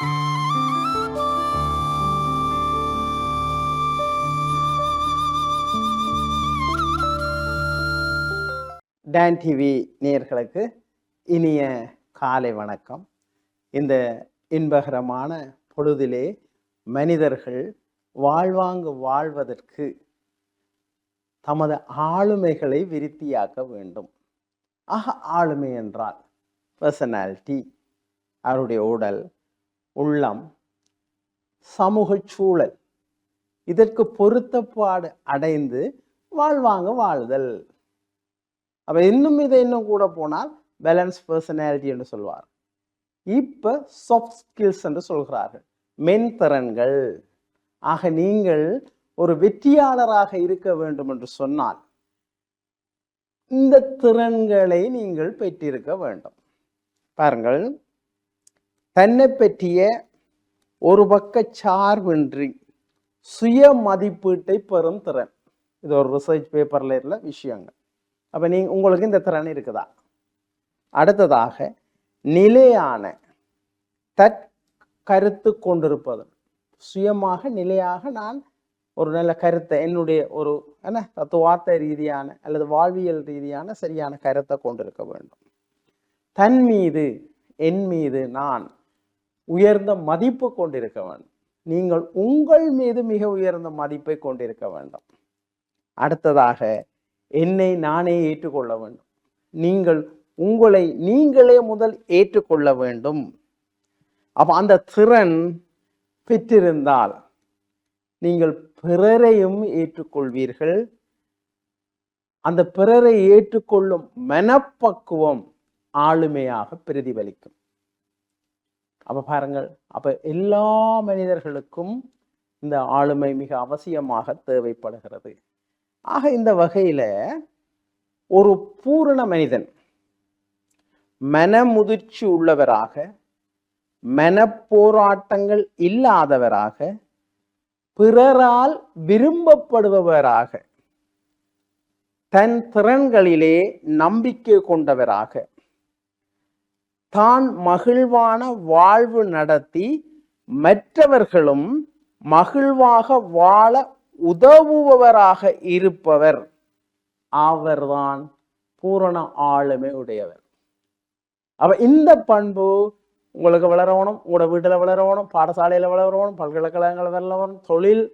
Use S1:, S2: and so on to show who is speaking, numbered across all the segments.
S1: Don TV நேர்களுக்கு இனிய காலை வணக்கம். இந்த இன்பகரமான பொழுதிலே மனிதர்கள் வாழ்வாங்கு வாழ்வதற்கு தமது ஆளுமைகளை விருத்தியாக்க வேண்டும். ஆக ஆளுமை என்றால் பர்சனாலிட்டி அவருடைய உடல் உள்ளம் சமூக சூழல் இதற்கு பொருத்தப்பாடு அடைந்து வாழ்வாங்க வாழ்தல். அப்போ இன்னும் இதை இன்னும் கூட போனால் பேலன்ஸ் பர்சனாலிட்டி என்று சொல்வார். இப்போ சாஃப்ட் ஸ்கில்ஸ் என்று சொல்கிறார்கள். மென்திறன்கள். ஆக நீங்கள் ஒரு வெற்றியாளராக இருக்க வேண்டும் என்று சொன்னால் இந்த திறன்களை நீங்கள் பெற்றிருக்க வேண்டும். பாருங்கள் தன்னை பற்றிய ஒரு பக்க சார்பின்றி சுய மதிப்பீட்டை பெறும் திறன். இது ஒரு ரிசர்ச் பேப்பரில் உள்ள விஷயங்கள். அப்போ நீ உங்களுக்கு இந்த திறன் இருக்குதா? அடுத்ததாக நிலையான தற்கருத்து கொண்டிருப்பது சுயமாக நிலையாக நான் ஒரு நல்ல கருத்தை என்னுடைய ஒரு என்ன தத்துவார்த்த ரீதியான அல்லது வாழ்வியல் ரீதியான சரியான கருத்தை கொண்டிருக்க வேண்டும். தன் மீது என் மீது நான் உயர்ந்த மதிப்பு கொண்டிருக்க வேண்டும். நீங்கள் உங்கள் மீது மிக உயர்ந்த மதிப்பை கொண்டிருக்க வேண்டும். அடுத்ததாக என்னை நானே ஏற்றுக்கொள்ள வேண்டும். நீங்கள் உங்களை நீங்களே முதல் ஏற்றுக்கொள்ள வேண்டும். அப்போ அந்த திறன் பெற்றிருந்தால் நீங்கள் பிறரையும் ஏற்றுக்கொள்வீர்கள். அந்த பிறரை ஏற்றுக்கொள்ளும் மனப்பக்குவம் ஆளுமையாக பிரதிபலிக்கும். அப்போ பாருங்கள் அப்போ எல்லா மனிதர்களுக்கும் இந்த ஆளுமை மிக அவசியமாக தேவைப்படுகிறது. ஆக இந்த வகையில் ஒரு பூரண மனிதன் மனமுதிர்ச்சி உள்ளவராக மனப்போராட்டங்கள் இல்லாதவராக பிறரால் விரும்பப்படுபவராக தன் திறன்களிலே நம்பிக்கை கொண்டவராக தான் மகிழ்வான வாழ்வு நடத்தி மற்றவர்களும் மகிழ்வாக வாழ உதவுபவராக இருப்பவர். அவர்தான் பூரண ஆளுமை உடையவர். அப்ப இந்த பண்பு உங்களுக்கு வளரவணும் உங்களோட வீட்டில் வளரவணும் பாடசாலையில் வளரவணும் பல்கலைக்கழகங்கள் வளரணும் தொழில்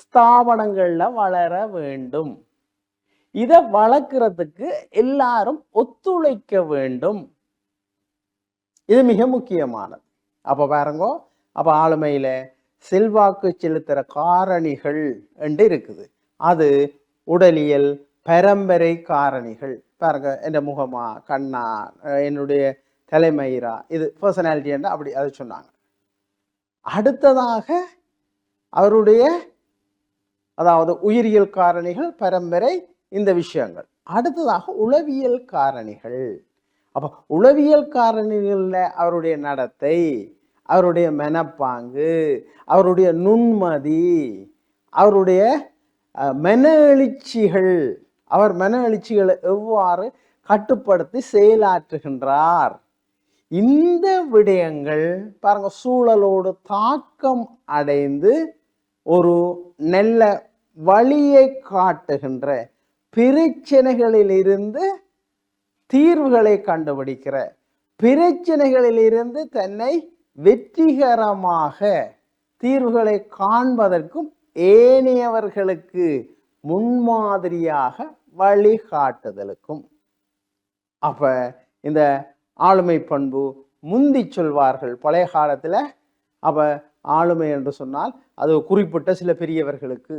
S1: ஸ்தாபனங்களில் வளர வேண்டும். இதை வளர்க்குறதுக்கு எல்லாரும் ஒத்துழைக்க வேண்டும். இது மிக முக்கியமானது. அப்போ பாருங்க அப்போ ஆளுமையில் செல்வாக்கு செலுத்துகிற காரணிகள் என்று இருக்குது. அது உடலியல் பரம்பரை காரணிகள். பாருங்க என் முகமா கண்ணா என்னுடைய தலைமயிரா இது பர்சனாலிட்டி என்று அப்படி அது சொன்னாங்க. அடுத்ததாக அவருடைய அதாவது உயிரியல் காரணிகள் பரம்பரை இந்த விஷயங்கள். அடுத்ததாக உளவியல் காரணிகள். அப்போ உளவியல் காரணிகளில் அவருடைய நடத்தை அவருடைய மனப்பாங்கு அவருடைய நுண்மதி அவருடைய மென மன எழுச்சிகள் அவர் மன எழுச்சிகளை எவ்வாறு கட்டுப்படுத்தி செயலாற்றுகின்றார்? இந்த விடயங்கள் பாருங்க சூழலோடு தாக்கம் அடைந்து ஒரு நல்ல வழியை காட்டுகின்ற பிரச்சனைகளிலிருந்து தீர்வுகளை கண்டுபிடிக்கிற. பிரச்சனைகளிலிருந்து தன்னை வெற்றிகரமாக தீர்வுகளை காண்பதற்கும் ஏனையவர்களுக்கு முன்மாதிரியாக வழிகாட்டுதலுக்கும். அப்ப இந்த ஆளுமை பண்பு முந்தி சொல்வார்கள் பழைய காலத்தில். அப்போ ஆளுமை என்று சொன்னால் அது குறிப்பிட்ட சில பெரியவர்களுக்கு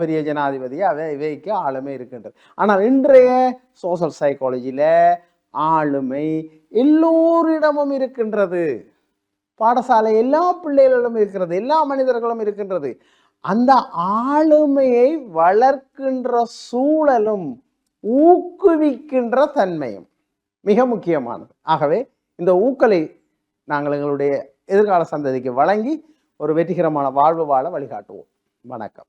S1: பெரிய ஜனாதிபதி அவை இவைக்கு ஆளுமை இருக்கின்றது. ஆனால் இன்றைய சோசியல் சைக்காலஜியில் ஆளுமை எல்லோரிடமும் இருக்கின்றது. பாடசாலை எல்லா பிள்ளைகளிடம் இருக்கிறது எல்லா மனிதர்களும் இருக்கின்றது. அந்த ஆளுமையை வளர்க்கின்ற சூழலும் ஊக்குவிக்கின்ற தன்மையும் மிக முக்கியமானது. ஆகவே இந்த ஊக்கலை நாங்கள் எங்களுடைய எதிர்கால சந்ததிக்கு வழங்கி ஒரு வெற்றிகரமான வாழ்வு வாழ வழிகாட்டுவோம். வணக்கம்.